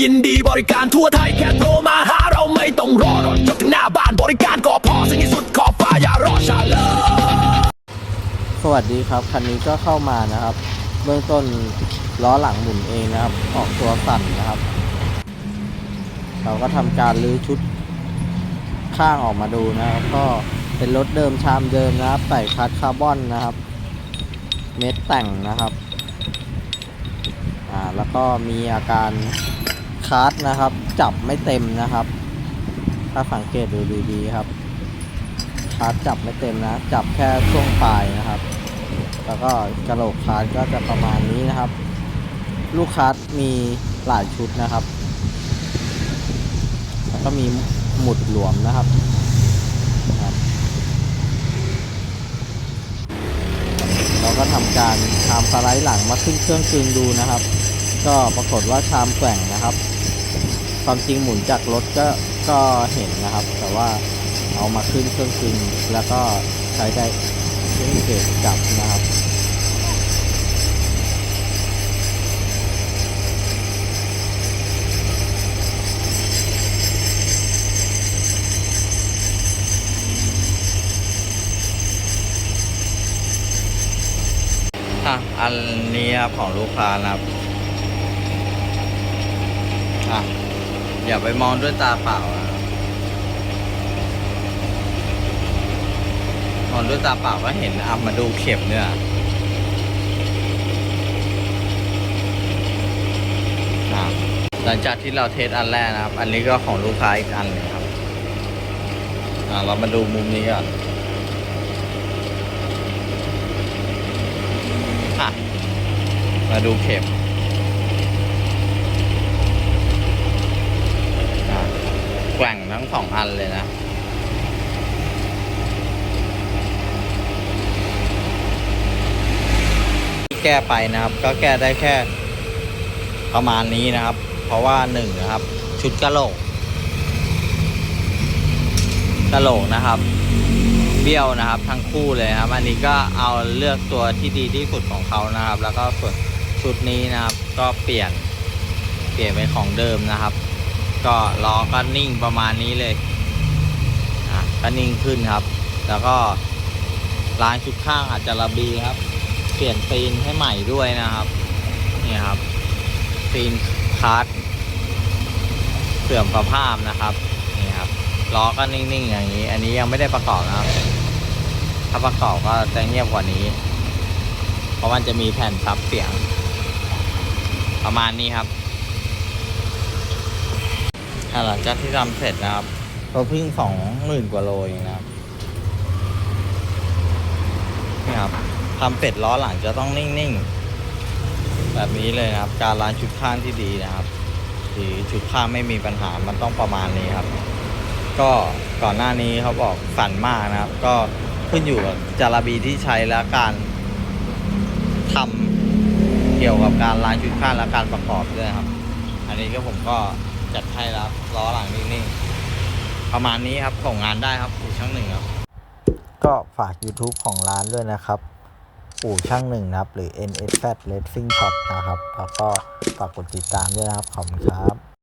ยินดีบริการทั่วไทยแค่โทรมาหาเราไม่ต้องรอรถจบถึงหน้าบ้านบริการก็พอสิ่งที่สุดขอบฟ้าอย่ารอช้าเลย สวัสดีครับคันนี้ก็เข้ามานะครับ เบื้องต้นล้อหลังหมุนเองนะครับ ออกตัวสั่นนะครับ เราก็ทำการรื้อชุดข้างออกมาดูนะครับ ก็เป็นรถเดิมชามเดิมนะครับ ใส่คัสคาร์บอนนะครับ เม็ดแต่งนะครับ อ่าแล้วก็มีอาการ คัสนะครับ จับไม่เต็มนะครับ ถ้าสังเกตดูดีๆครับ คาร์ดจับไม่เต็มนะ จับแค่ช่วงปลายนะครับ แล้วก็กระโหลกคาร์ดก็จะประมาณนี้นะครับ ลูกคาร์ดมีหลายชุดนะครับ แล้วก็มีหมุดหลวมนะครับครับเราก็ทำการชามสไลด์หลังมาขึ้นเครื่องกึงดูนะครับ ก็ปรากฏว่าชามแกว่งนะครับ ความจริงหมุนจากรถก็ก็เห็นนะครับ แต่ว่าเอามาขึ้นเครื่องกึงแล้วก็ใช้ได้เครื่องเกจจับนะครับอะอันนี้ครับของลูกค้านะครับอะ อย่าไปมองด้วยตาเปล่านะมองด้วยตาเปล่าก็เห็นอะมาดูเข็มเนี่ยหลังจากที่เราเทสอันแรกนะครับ อันนี้ก็ของลูกค้าอีกอันหนึงครับอะเรามาดูมุมนี้ก่อนอะมาดูเข็มอะแกว่งทั้ง สองอันเลยนะ แก้ไปนะครับ ก็แก้ได้แค่ประมาณนี้นะครับ เพราะว่าหนึ่งนะครับ ชุดกะโหลกกะโหลกนะครับ เบี้ยวนะครับทั้งคู่เลยนะครับ อันนี้ก็เอาเลือกตัวที่ดีที่สุดของเขานะครับ แล้วก็ส่วนชุดนี้นะครับ ก็เปลี่ยนเปลี่ยนเป็นของเดิมนะครับ ก็ล้อก็นิ่งประมาณนี้เลยอะก็นิ่งขึ้นครับ แล้วก็ล้างชุดข้างอาจจะระบีครับ เปลี่ยนซีนให้ใหม่ด้วยนะครับนี่ครับซีนคัสเสื่อมสภาพนะครับนี่ครับล้อก็นิ่งๆอย่างนี้ อันนี้ยังไม่ได้ประกอบนะครับ ถ้าประกอบก็จะเงียบกว่านี้ เพราะมันจะมีแผ่นซับเสียง ประมาณนี้ครับ หลังจากที่ทำเสร็จนะครับก็เพิ่งสองหมื่นกว่าโลเองนะครับนี่ครับทำเสร็จล้อหลังจะต้องนิ่งๆ แบบนี้เลยนะครับ การล้างชุดข้างที่ดีนะครับหรือชุดข้างไม่มีปัญหามันต้องประมาณนี้ครับ ก็ก่อนหน้านี้เขาบอกสั่นมากนะครับ ก็ขึ้นอยู่กับจารบีที่ใช้และการทำเกี่ยวกับการล้างชุดข้างและการประกอบด้วยครับ อันนี้ก็ผมก็ จัดให้แล้วล้อหลังนิ่งๆประมาณนี้ครับส่งงานได้ครับอู่ช่างหนึ่งครับ ก็ฝาก YouTube ของร้านด้วยนะครับอู่ช่างหนึ่งนะครับ หรือ NSZ Racing Shop นะครับ แล้วก็ฝากกดติดตามด้วยนะครับ ขอบคุณครับ